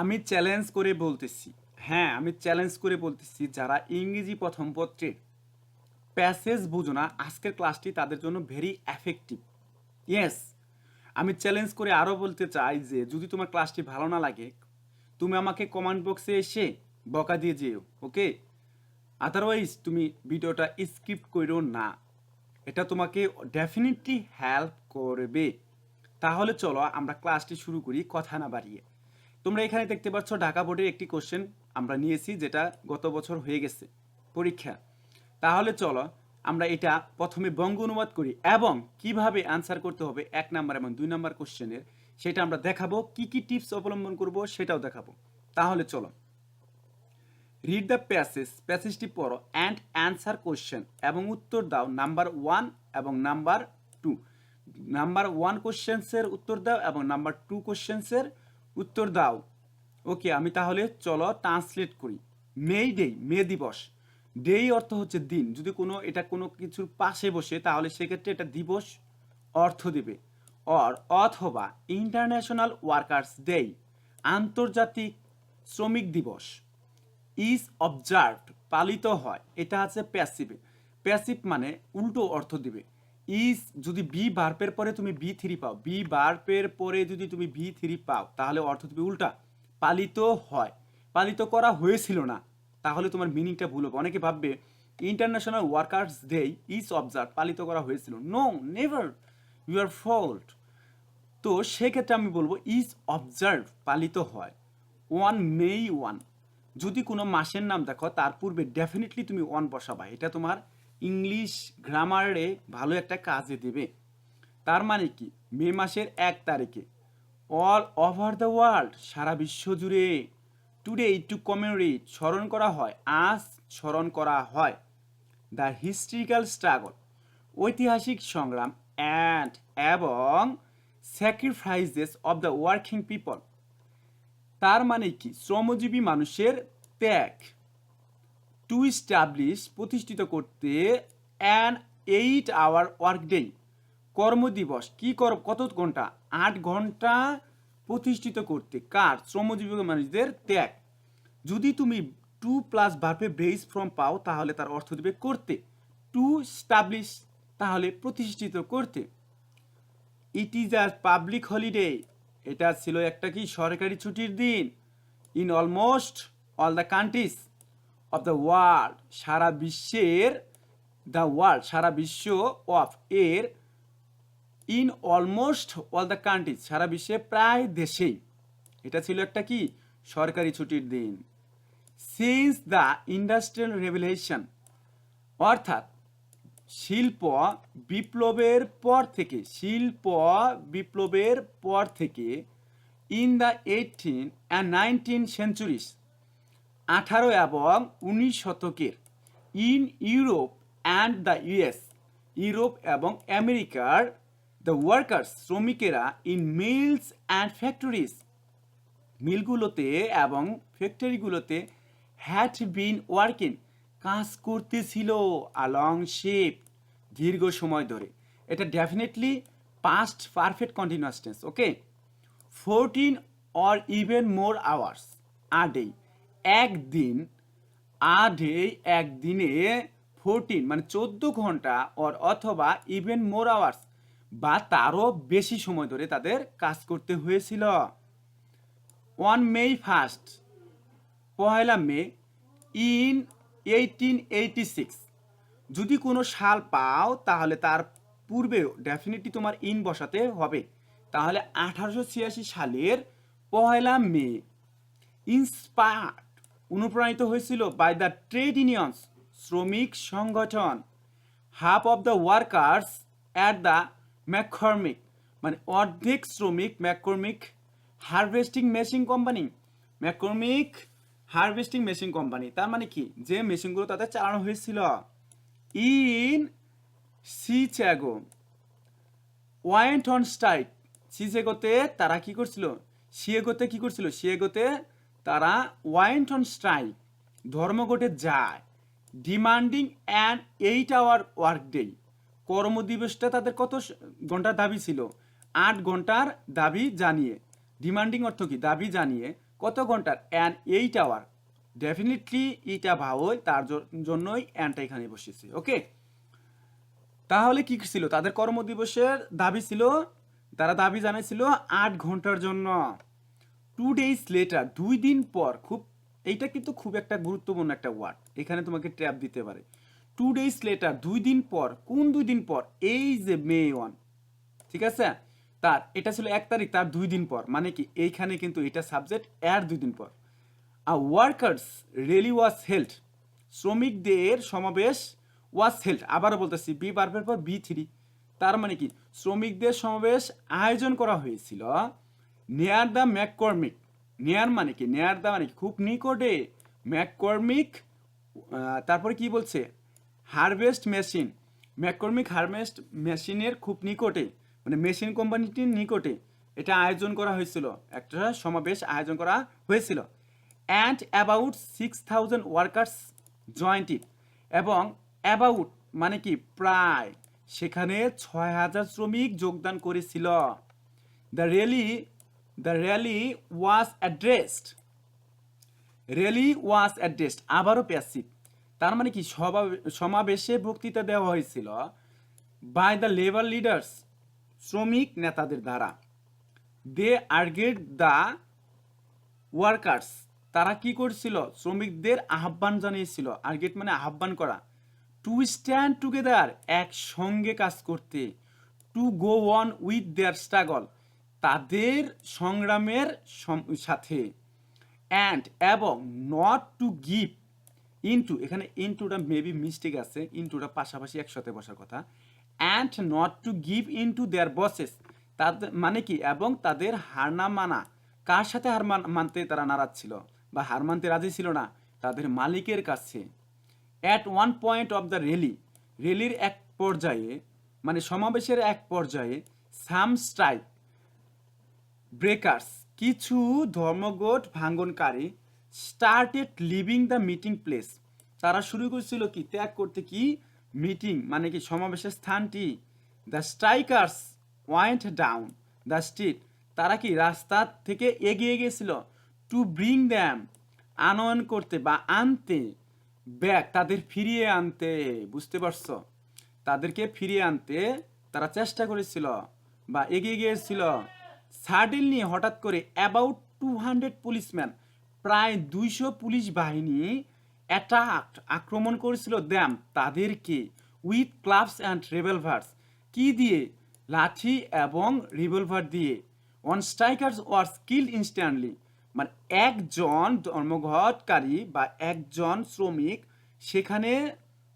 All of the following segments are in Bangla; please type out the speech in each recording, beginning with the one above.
আমি চ্যালেঞ্জ করে বলতেছি। হ্যাঁ আমি চ্যালেঞ্জ করে বলতেছি যারা ইংরেজি প্রথম পত্রে প্যাসেজ বুঝো না, আজকের ক্লাসটি তাদের জন্য ভেরি এফেক্টিভ ইয়েস আমি চ্যালেঞ্জ করে আরও বলতে চাই যে, যদি তোমার ক্লাসটি ভালো না লাগে, তুমি আমাকে কমেন্ট বক্সে এসে বকা দিয়ে যেও ওকে আদারওয়াইজ তুমি ভিডিওটা স্কিপ করো না। এটা তোমাকে ডেফিনেটলি হেল্প করবে। তাহলে চলো আমরা ক্লাসটি শুরু করি, কথা না বাড়িয়ে। তোমরা এখানে দেখতে পাচ্ছ ঢাকা বোর্ডের একটি কোশ্চেন আমরা নিয়েছি, যেটা গত বছর হয়ে গেছে পরীক্ষা। তাহলে চলো আমরা এটা প্রথমে বঙ্গ অনুবাদ করি এবং কীভাবে অ্যান্সার করতে হবে এক নাম্বার এবং দুই নাম্বার কোশ্চেনের সেটা আমরা দেখাবো, কি কি টিপস অবলম্বন করব সেটাও দেখাবো। তাহলে চলো। রিড দ্য প্যাসেজ প্যাসেজটি পড়ো অ্যান্ড অ্যান্সার কোশ্চেন এবং উত্তর দাও নাম্বার ওয়ান এবং নাম্বার টু নাম্বার ওয়ান কোশ্চেন্সের উত্তর দাও এবং নাম্বার টু কোশ্চেন্সের উত্তর দাও। ওকে, আমি তাহলে চলো ট্রান্সলেট করি। মে ডে মে দিবস ডে অর্থ হচ্ছে দিন। যদি কোনো, এটা কোনো কিছুর পাশে বসে, তাহলে সেক্ষেত্রে এটা দিবস অর্থ দেবে। অর অথবা ইন্টারন্যাশনাল ওয়ার্কার্স ডে আন্তর্জাতিক শ্রমিক দিবস। ইজ অবজার্ভড পালিত হয়। এটা আছে প্যাসিভে প্যাসিভ মানে উল্টো অর্থ দিবে। ইজ যদি বি বার্পের পরে তুমি বি থ্রি পাও বি বার্পের পরে যদি তুমি বি থ্রি পাও, তাহলে অর্থ তুমি উল্টা। পালিত হয়। পালিত করা হয়েছিল না, তাহলে তোমার মিনিংটা ভুল হবে। অনেকে ভাববে international workers day is observe পালিত করা হয়েছিল। No never you are fault তো সেক্ষেত্রে আমি বলব ইজ অবজার্ভ পালিত হয়। ওয়ান মেই ওয়ান যদি কোনো মাসের নাম দেখো, তার পূর্বে ডেফিনেটলি তুমি ওয়ান বসাবা। এটা তোমার ইংলিশ গ্রামারে ভালো একটা কাজে দেবে। তার মানে কি? মে মাসের এক তারিখে। অল ওভার দ্য ওয়ার্ল্ড সারা বিশ্ব জুড়ে। টুডে টু কমেমোরেট স্মরণ করা হয়। আজ, স্মরণ করা হয়। দ্য হিস্ট্রিক্যাল স্ট্রাগল ঐতিহাসিক সংগ্রাম অ্যান্ড এবং sacrifices of the working people তার মানে কি? শ্রমজীবী মানুষের ত্যাগ। টু স্টাবলিশ প্রতিষ্ঠিত করতে an eight hour work day কর্মদিবস, কী কর, কত ঘণ্টা? আট ঘণ্টা প্রতিষ্ঠিত করতে। কার? শ্রমজীবী মানুষদের ত্যাগ। যদি তুমি টু প্লাস ভার্পে ব্রেস ফ্রম পাও, তাহলে তার অর্থ দেবে করতে। টু স্টাবলিশ তাহলে প্রতিষ্ঠিত করতে। It is a public holiday এটা ছিল একটা কি? সরকারি ছুটির দিন। In almost all the countries of the world সারা বিশ্বের দ্য ওয়ার্ল্ড সারা বিশ্ব অফ এর in almost all the countries সারা বিশ্বে প্রায় দেশেই। এটা ছিল একটা কি? সরকারি ছুটির দিন। সিন্স দ্য ইন্ডাস্ট্রিয়াল রেভলিউশন অর্থাৎ শিল্প বিপ্লবের পর থেকে, শিল্প বিপ্লবের পর থেকে in the eighteen and nineteen centuries আঠারো এবং উনিশ শতকের in Europe and the US, Europe এবং আমেরিকার দ্য ওয়ার্কার্স, শ্রমিকেরা ইন মিলস অ্যান্ড ফ্যাক্টরিজ মিলগুলোতে এবং ফ্যাক্টরিগুলোতে হ্যাড বিন ওয়ার্কিং কাজ করতেছিল আলং শিপ দীর্ঘ সময় ধরে। এটা definitely past perfect continuous tense okay fourteen or even more hours a day একদিন আ একদিনে ফোরটিন মানে চোদ্দ ঘণ্টা অর অথবা ইভেন মোর আওয়ার্স বা তারও বেশি সময় ধরে তাদের কাজ করতে হয়েছিল। One May first Pohela May in eighteen eighty six যদি কোনো সাল পাও, তাহলে তার পূর্বে ডেফিনেটলি তোমার ইন বসাতে হবে। তাহলে আঠারোশো ছিয়াশি সালের পহেলা মে ইন্সপায়ার্ড অনুপ্রাণিত হয়েছিল বাই দ্য ট্রেড ইউনিয়নস শ্রমিক সংগঠন half of the workers at the McCormick মানে অর্ধেক শ্রমিক McCormick harvesting machine company McCormick harvesting machine company তার মানে কি? যে মেশিনগুলো তাদের চালানো হয়েছিল। In Chicago went on strike সিজেগোতে তারা কি করছিল? সিয়েগোতে কি করছিল? সিয়েগোতে তারা ওয়াইন্ট অন স্ট্রাইক ধর্মঘটে যায়, demanding an eight hour work day. কর্মদিবসটা তাদের কত ঘণ্টার দাবি ছিল? আট ঘণ্টার দাবি জানিয়ে। ডিমান্ডিং অর্থ কি? দাবি জানিয়ে কত ঘণ্টার? An eight hour. Definitely it vowel তার জন্যই অ্যানটা এখানে বসেছে, ওকে? তাহলে কি ছিল? তাদের কর্মদিবসের দাবি ছিল, তারা দাবি জানাইছিল আট ঘণ্টার জন্য। টু ডেজ লেটার দুই দিন পর খুব, এইটা কিন্তু খুব একটা গুরুত্বপূর্ণ একটা ওয়ার্ড এখানে তোমাকে ট্র্যাপ দিতে পারে। টু ডেজ লেটার দুই দিন পর, কোন দুই দিন পর? এই যে মে ওয়ান ঠিক আছে? তার, এটা ছিল এক তারিখ, তার দুই দিন পর। মানে কি? এইখানে কিন্তু এটা সাবজেক্ট এর দুই দিন পর। আর ওয়ার্কার্স রেলি ওয়াজ হেল্ড শ্রমিকদের সমাবেশ ওয়াজ হেল্ড আবারও বলতেছি বি বার্বের পর বি থ্রি তার মানে কি? শ্রমিকদের সমাবেশ আয়োজন করা হয়েছিল নেয়ার দ্য ম্যাককর্মিক নেয়ার মানে কি? নেয়ার দ্য মানে কি? খুব নিকটে ম্যাককর্মিক তারপরে কি বলছে? হারভেস্ট মেশিন ম্যাককর্মিক হারভেস্ট মেশিনের খুব নিকটে মানে মেশিন কোম্পানিটির নিকটে এটা আয়োজন করা হয়েছিল। একটা সমাবেশ আয়োজন করা হয়েছিল। And about six thousand workers jointed এবং অ্যাবাউট মানে কি? প্রায় সেখানে ছয় হাজার শ্রমিক যোগদান করেছিল। The rally the rally was addressed rally was addressed আবারও প্যাসিভ তার মানে কি সমাবেশে বক্তৃতা দেওয়া হয়েছিল বাই দ্য লেবার লিডার্স শ্রমিক নেতাদের দ্বারা। দে আর্গেড দ্য ওয়ার্কার্স তারা কি করছিল? শ্রমিকদের আহ্বান জানিয়েছিল। আর্গেট মানে আহ্বান করা। টু স্ট্যান্ড টুগেদার একসঙ্গে কাজ করতে। To go on with their struggle তাদের সংগ্রামের সাথে। অ্যান্ড এবং নট টু গিভ ইনটু এখানে ইনটুটা মেবি মিস্টেক আছে ইনটুটা পাশাপাশি একসাথে বসার কথা। And not to give into their bosses তাদের মানে কি? এবং তাদের হার না মানা। কার সাথে হার মান- মানতে তারা নারাজ ছিল? বা হার মানতে রাজি ছিল না? তাদের মালিকের কাছে। At one point of the rally রেলির এক পর্যায়ে মানে সমাবেশের এক পর্যায়ে সাম স্ট্রাইক ব্রেকার্স কিছু ধর্মঘট ভাঙ্গনকারী started leaving the meeting place তারা শুরু করেছিল কি? ত্যাগ করতে কি? মিটিং মানে কি সমাবেশের স্থানটি? The strikers went down the street তারা কি রাস্তা থেকে এগিয়ে গিয়েছিল? টু ব্রিং দ্যাম আনয়ন করতে বা আনতে ব্যাক তাদের ফিরিয়ে আনতে, বুঝতে পারছ? তাদেরকে ফিরিয়ে আনতে তারা চেষ্টা করেছিল বা এগিয়ে গিয়েছিল। সাডেনলি হঠাৎ করে অ্যাবাউট টু হান্ড্রেড পুলিশম্যান প্রায় দুইশো পুলিশ বাহিনী অ্যাটাক আক্রমণ করেছিল দ্যাম তাদেরকে উইথ ক্লাবস অ্যান্ড রেভলভার্স কি দিয়ে? লাঠি এবং রিভলভার দিয়ে। অন স্ট্রাইকার্স ওয়ার স্কিল ইনস্ট্যান্টলি মানে একজন ধর্মঘটকারী বা একজন শ্রমিক সেখানে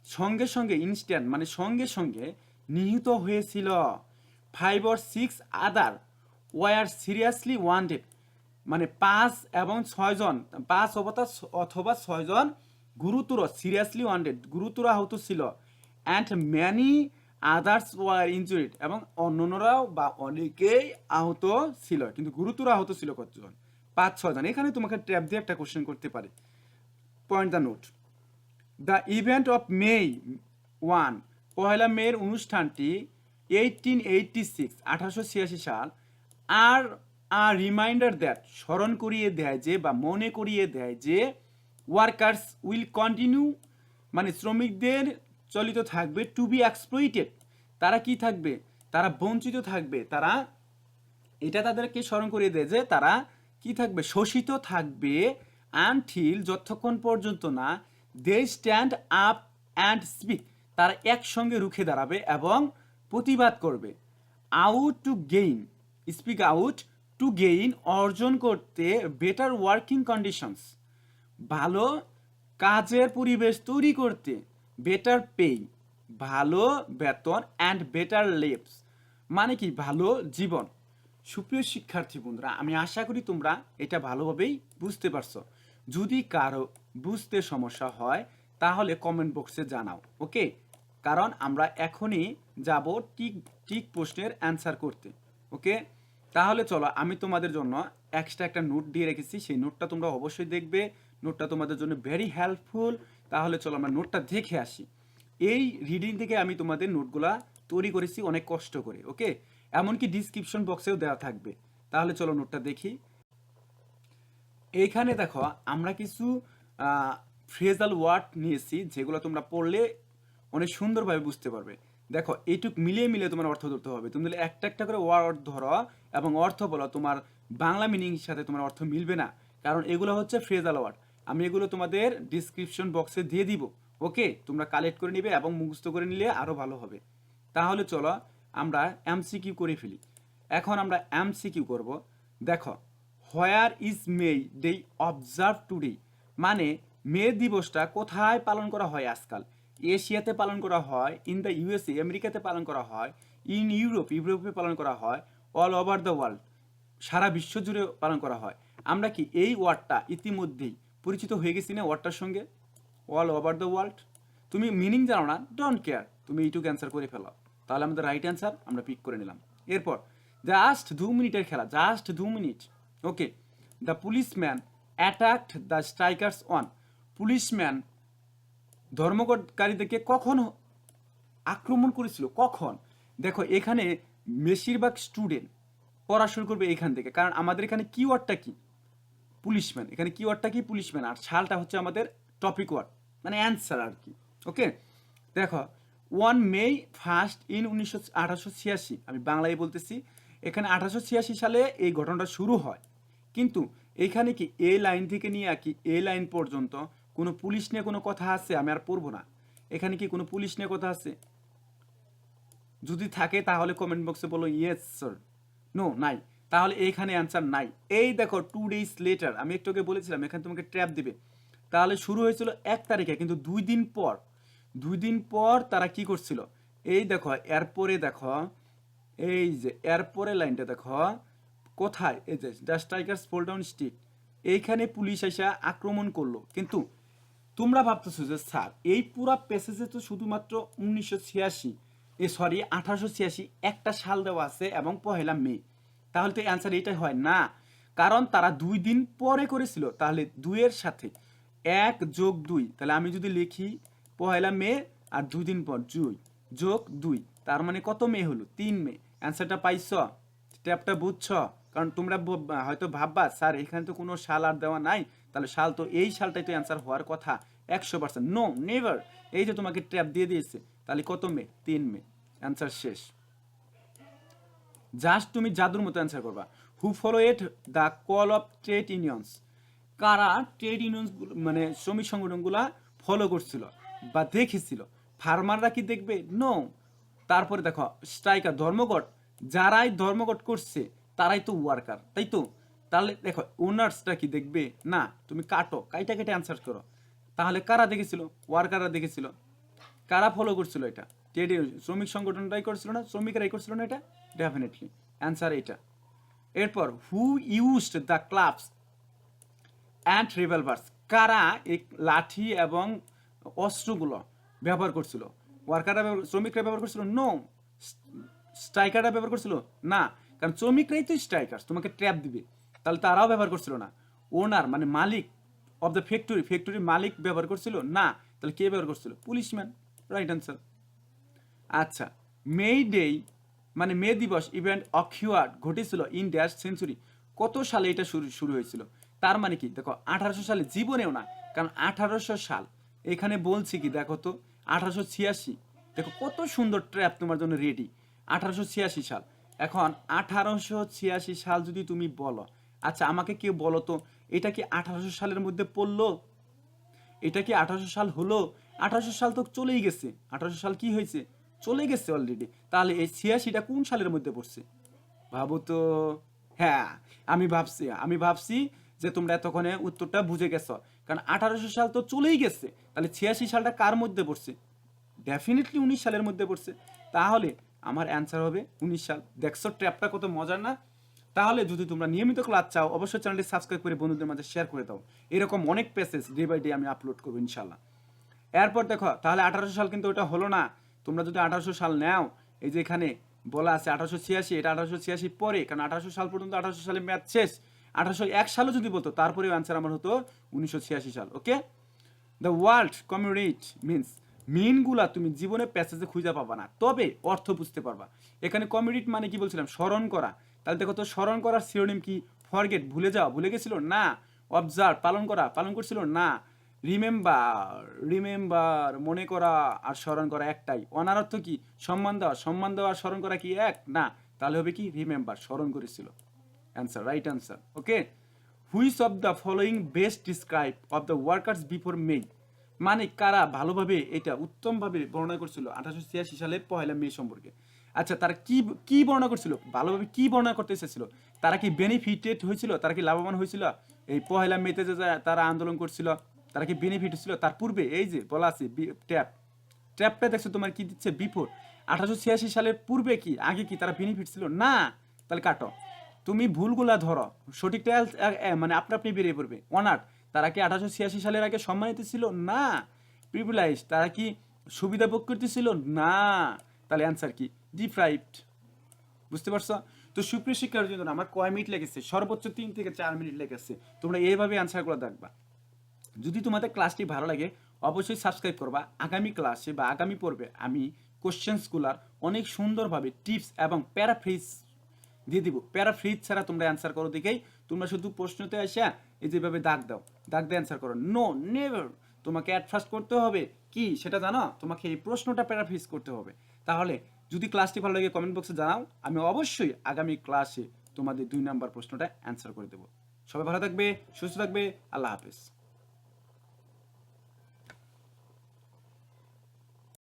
সঙ্গে সঙ্গে ইনস্ট্যান্ট মানে সঙ্গে সঙ্গে নিহিত হয়েছিল। Five or six other were seriously wounded মানে পাঁচ এবং ছয়জন পাঁচ অবতা অথবা ছয়জন গুরুতর সিরিয়াসলি ওয়ান্টেড গুরুতর আহত ছিল। And many others were injured এবং অন্যরাও বা অনেকেই আহত ছিল, কিন্তু গুরুতর আহত ছিল কতজন? পাঁচ ছয়জন এখানে তোমাকে ট্যাপ দিয়ে একটা কোশ্চেন করতে পারে। Point the note the event of May one পহেলা মেয়ের অনুষ্ঠানটি এইটিন এইটটি সিক্স আঠারোশো ছিয়াশি সাল আর আর রিমাইন্ডার দ্যাট স্মরণ করিয়ে দেয় যে বা মনে করিয়ে দেয় যে ওয়ার্কার্স উইল কন্টিনিউ মানে শ্রমিকদের চলিত থাকবে টু বি এক্সপ্লইটেড তারা কি থাকবে? তারা বঞ্চিত থাকবে। তারা, এটা তাদেরকে স্মরণ করিয়ে দেয় যে তারা কি থাকবে? শোষিত থাকবে আনঠিল যতক্ষণ পর্যন্ত না they stand up and speak তারা একসঙ্গে রুখে দাঁড়াবে এবং প্রতিবাদ করবে। Out to gain speak out to gain অর্জন করতে বেটার ওয়ার্কিং কন্ডিশনস ভালো কাজের পরিবেশ তৈরি করতে বেটার পে ভালো বেতন অ্যান্ড বেটার লেভস মানে কি ভালো জীবন। সুপ্রিয় শিক্ষার্থী বন্ধুরা, আমি আশা করি তোমরা এটা ভালোভাবেই বুঝতে পারছ। যদি কারও বুঝতে সমস্যা হয়, তাহলে কমেন্ট বক্সে জানাও ওকে কারণ আমরা এখনই যাব টিক টিক প্রশ্নের অ্যান্সার করতে ওকে তাহলে চলো, আমি তোমাদের জন্য এক্সট্রা একটা নোট দিয়ে রেখেছি। সেই নোটটা তোমরা অবশ্যই দেখবে। নোটটা তোমাদের জন্য ভেরি হেল্পফুল তাহলে চলো, আমরা নোটটা দেখে আসি। এই রিডিং থেকে আমি তোমাদের নোটগুলা তৈরি করেছি অনেক কষ্ট করে ওকে এমনকি ডিসক্রিপশন বক্সেও দেওয়া থাকবে। তাহলে চলো নোটটা দেখি। এইখানে দেখো, আমরা কিছু ফ্রেজাল ওয়ার্ড নিয়েছি, যেগুলো তোমরা পড়লে অনেক সুন্দরভাবে বুঝতে পারবে। দেখো, এইটুক মিলিয়ে মিলিয়ে তোমার অর্থ ধরতে হবে। তুমি একটা একটা করে ওয়ার্ড ধরো এবং অর্থ বলো, তোমার বাংলা মিনিং সাথে তোমার অর্থ মিলবে না। কারণ এগুলো হচ্ছে ফ্রেজাল ওয়ার্ড আমি এগুলো তোমাদের ডিসক্রিপশন বক্সে দিয়ে দিব ওকে তোমরা কালেক্ট করে নিবে এবং মুখস্থ করে নিলে আরও ভালো হবে। তাহলে চলো আমরা এমসিকিউ করে ফেলি। এখন আমরা এমসিকিউ করব। দেখো where is May Day observe today মানে মে দিবসটা কোথায় পালন করা হয় আজকাল? এশিয়াতে পালন করা হয় ইন দ্য ইউএসএ আমেরিকাতে পালন করা হয় ইন ইউরোপ ইউরোপে পালন করা হয় অল ওভার দ্য ওয়ার্ল্ড সারা বিশ্ব জুড়ে পালন করা হয়। আমরা কি এই ওয়ার্ডটা ইতিমধ্যেই পরিচিত হয়ে গেছি না ওয়ার্ডটার সঙ্গে? অল ওভার দ্য ওয়ার্ল্ড তুমি মিনিং জানো না? ডোন্ট কেয়ার তুমি এইটুকু অ্যান্সার করে ফেলো তাহলে আমাদের রাইট অ্যান্সার আমরা পিক করে নিলাম। এরপর জাস্ট দু মিনিটের খেলা জাস্ট দু minute. Okay the policeman attacked the strikers on policeman ধর্মঘটকারীদেরকে কখন আক্রমণ করেছিল? কখন? দেখো, এখানে বেশিরভাগ স্টুডেন্ট পড়া শুরু করবে এখান থেকে। কারণ আমাদের এখানে কিওয়ার্ডটা কি? পুলিশম্যান এখানে কিওয়ার্ডটা কি? পুলিশম্যান আর শালটা হচ্ছে আমাদের টপিক ওয়ার্ড মানে অ্যান্সার আর কি। ওকে দেখো ওয়ান মে ফার্স্ট ইন উনিশশো, আঠারোশো ছিয়াশি, আমি বাংলায় বলতেছি, এখানে আঠারোশো ছিয়াশি সালে এই ঘটনাটা শুরু হয়। কিন্তু এখানে কি এ লাইন থেকে নিয়ে আর কি এ লাইন পর্যন্ত কোনো পুলিশ নিয়ে কোনো কথা আছে? আমি আর পড়ব না। এখানে কি কোনো পুলিশ নিয়ে কথা আছে? যদি থাকে তাহলে কমেন্ট বক্সে বলো ইয়েস স্যার নো নাই। তাহলে এইখানে অ্যান্সার নাই। এই দেখো টু ডেজ লেটার আমি একটু আগে বলেছিলাম, এখানে তোমাকে ট্র্যাপ দিবে। তাহলে শুরু হয়েছিল এক তারিখে, কিন্তু দুই দিন পর, দুই দিন পর তারা কি করছিল? এই দেখো এরপরে দেখো, এই যে এরপরে লাইনটা দেখো, কোথায়? এই যে the strikers fell down street এইখানে পুলিশ এসে আক্রমণ করল। কিন্তু তোমরা ভাবতেছো যে, স্যার, এই পুরা প্যাসেজে তো শুধুমাত্র উনিশশো ছিয়াশি, এ সরি আঠারোশো ছিয়াশি একটা সাল দেওয়া আছে এবং পহেলা মে। তাহলে তো অ্যান্সার এইটাই হয় না। কারণ তারা দুই দিন পরে করেছিল। তাহলে দুইয়ের সাথে এক যোগ দুই। তাহলে আমি যদি লিখি পহেলা মে আর দুই দিন পর জুই যোগ দুই, তার মানে কত মে হলো? তিন মে। অ্যান্সারটা পাইছ? স্টেপটা বুঝছ? কারণ তোমরা হয়তো ভাববা, স্যার, এখানে তো কোনো সাল আর দেওয়া নাই। তাহলে সাল তো এই সালটাই তো অ্যান্সার হওয়ার কথা। একশো পার্সেন্ট নো নেভার এই যে তোমাকে ট্র্যাপ দিয়ে দিয়েছে, তাহলে কত মে? তিন মে। অ্যান্সার শেষ। জাস্ট তুমি জাদুর মতো অ্যান্সার করবা। Who follow at the call of trade unions কারা ট্রেড ইউনিয়নস মানে শ্রমিক সংগঠনগুলা ফলো করছিল বা দেখেছিল? ফার্মাররা কি দেখবে? নো তারপরে দেখো স্ট্রাইকার ধর্মঘট। যারাই ধর্মঘট করছে, তারাই তো ওয়ার্কার তাই তো? তাহলে দেখো ওনার্সটা কি দেখবে? না, তুমি কাটো, কাইটা কেটে অ্যান্সার করো। তাহলে কারা দেখেছিল? ওয়ার্কাররা দেখেছিল। কারা ফলো করছিল এটা? ইউনিয়ন শ্রমিক সংগঠনটাই করছিল না? শ্রমিকরাই করছিল না এটা? ডেফিনেটলি অ্যান্সার এটা এরপর who used the clubs and revolvers কারা এই লাঠি এবং অস্ত্রগুলো ব্যবহার করছিল? ওয়ার্কাররা শ্রমিকরা ব্যবহার করছিল? নো স্ট্রাইকাররা ব্যবহার করছিল? না। কারণ শ্রমিকরাই তো স্ট্রাইকার তোমাকে ট্র্যাপ দিবে। তাহলে তারাও ব্যবহার করছিল না। ওনার মানে মালিক অফ দ্য ফ্যাক্টরি ফ্যাক্টরির মালিক ব্যবহার করছিল? না। তাহলে কে ব্যবহার করছিল? পুলিশম্যান রাইট অ্যান্সার আচ্ছা মে ডে মানে মে দিবস ইভেন্ট অকিওয়ার্ড ঘটেছিল ইন ড্যাশ সেঞ্চুরি কত সালে এটা শুরু শুরু হয়েছিল? তার মানে কি? দেখো, আঠারোশো সালে জীবনেও না, কারণ আঠারোশো সাল, এখানে বলছি কি দেখো তো, আঠারোশো ছিয়াশি। দেখো, কত সুন্দর ট্র্যাপ তোমার জন্য রেডি আঠারোশো ছিয়াশি সাল। এখন আঠারোশো ছিয়াশি সাল যদি তুমি বলো আচ্ছা আমাকে কেউ বলো তো, এটা কি আঠারোশো সালের মধ্যে পড়ল? এটা কি আঠারোশো সাল হলো? আঠারোশো সাল তো চলেই গেছে। আঠারোশো সাল কি হয়েছে? চলে গেছে অলরেডি তাহলে এই ছিয়াশিটা কোন সালের মধ্যে পড়ছে? ভাবো তো। হ্যাঁ আমি ভাবছি আমি ভাবছি যে তোমরা এতক্ষণে উত্তরটা বুঝে গেছো। কারণ আঠারোশো সাল তো চলেই গেছে। তাহলে ছিয়াশি সালটা কার মধ্যে পড়ছে? ডেফিনেটলি উনিশ সালের মধ্যে পড়ছে। তাহলে আমার অ্যান্সার হবে উনিশ সাল। দেখছ ট্র্যাপটা কত মজার না? তাহলে যদি তোমরা নিয়মিত ক্লাস চাও, অবশ্যই চ্যানেলটি সাবস্ক্রাইব করে বন্ধুদের মাঝে শেয়ার করে দাও। এরকম অনেক পেসেজ ডে বাই ডে আমি আপলোড করব ইনশাল্লাহ এরপর দেখো, তাহলে আঠারোশো সাল কিন্তু ওটা হলো না। তোমরা যদি আঠারোশো সাল নাও, এই যে এখানে বলা আছে আঠারোশো ছিয়াশি, এটা আঠারোশো ছিয়াশি পরে, কারণ আঠারোশো সাল পর্যন্ত আঠারোশো সালে ম্যাথ শেষ। আঠারোশো এক সালও যদি বলতো, তারপরেও অ্যান্সার আমার হতো উনিশশো ছিয়াশি সাল okay the world community means মিনগুলা তুমি জীবনে প্যাসেজে খুঁজে পাবা না, তবে অর্থ বুঝতে পারবা। এখানে কমিউনিট মানে কি বলছিলাম? স্মরণ করা। তাহলে দেখো তো স্মরণ করার সিরোনিম কি? ফরগেট ভুলে যাওয়া ভুলে গেছিল? না। অবজার্ভ পালন করা, পালন করছিল? না। রিমেম্বার রিমেম্বার মনে করা আর স্মরণ করা একটাই। অনার অর্থ কি? সম্মান দেওয়া। সম্মান দেওয়া আর স্মরণ করা কি এক? না। তাহলে হবে কি? রিমেম্বার স্মরণ করেছিল। Answer right answer okay which of the following best describe of the workers before May মানে কারা ভালোভাবে এটা উত্তমভাবে বর্ণনা করছিল? আঠারোশো ছিয়াশি সালে পয়লা মে সম্পর্কে। আচ্ছা তারা কি কি বর্ণনা করছিল? ভালোভাবে কি বর্ণনা করতে এসেছিল তারা কি বেনিফিটেড হয়েছিল? তারা কি লাভবান হয়েছিল? এই পহেলা মেতে যে তারা আন্দোলন করছিল, তারা কি বেনিফিট ছিল তার পূর্বে, এই যে বলা আছে ট্যাপ ট্যাপটা দেখছ তোমার কি দিচ্ছে? বিফোর আঠারোশো ছিয়াশি সালের পূর্বে কি, আগে কি তারা বেনিফিট ছিল? না। তাহলে কাটো। তুমি ভুলগুলা ধরো। সঠিকটা মানে আপনা আপনি বেরিয়ে পড়বে। অনাট তারা কি আঠারোশো ছিয়াশি সালের আগে সম্মানিত ছিল? না। প্রিভিলাইজ তারা কি সুবিধা ভোগ করতেছিল? না। তাহলে অ্যান্সার কি? ডিপ্রাইভড বুঝতে পারছ? তো সুপ্রিয় শিক্ষার জন্য আমার কয় মিনিট লেগেছে? সর্বোচ্চ তিন থেকে চার মিনিট লেগেছে। তোমরা এইভাবে অ্যান্সারগুলো দেখবা। যদি তোমাদের ক্লাসটি ভালো লাগে, অবশ্যই সাবস্ক্রাইব করবা। আগামী ক্লাসে বা আগামী পর্বে আমি কোশ্চেন্সগুলার অনেক সুন্দরভাবে টিপস এবং প্যারাফ্রিজ দিয়ে দিব। প্যারাফ্রিজ ছাড়া তোমরা অ্যান্সার করো দেখেই তোমরা শুধু প্রশ্নতে আসা এই যেভাবে দাগ দাও। দাগ দিয়ে অ্যান্সার করো। নো নেভার তোমাকে অ্যাট ফার্স্ট করতে হবে। কি? সেটা জানো? তোমাকে এই প্রশ্নটা প্যারাফ্রিজ করতে হবে। তাহলে যদি ক্লাসটি ভালো লাগে কমেন্ট বক্সে জানাও, আমি অবশ্যই আগামী ক্লাসে তোমাদের দুই নাম্বার প্রশ্নটা অ্যান্সার করে দেবো। সবাই ভালো থাকবে, সুস্থ থাকবে, আল্লাহ হাফেজ।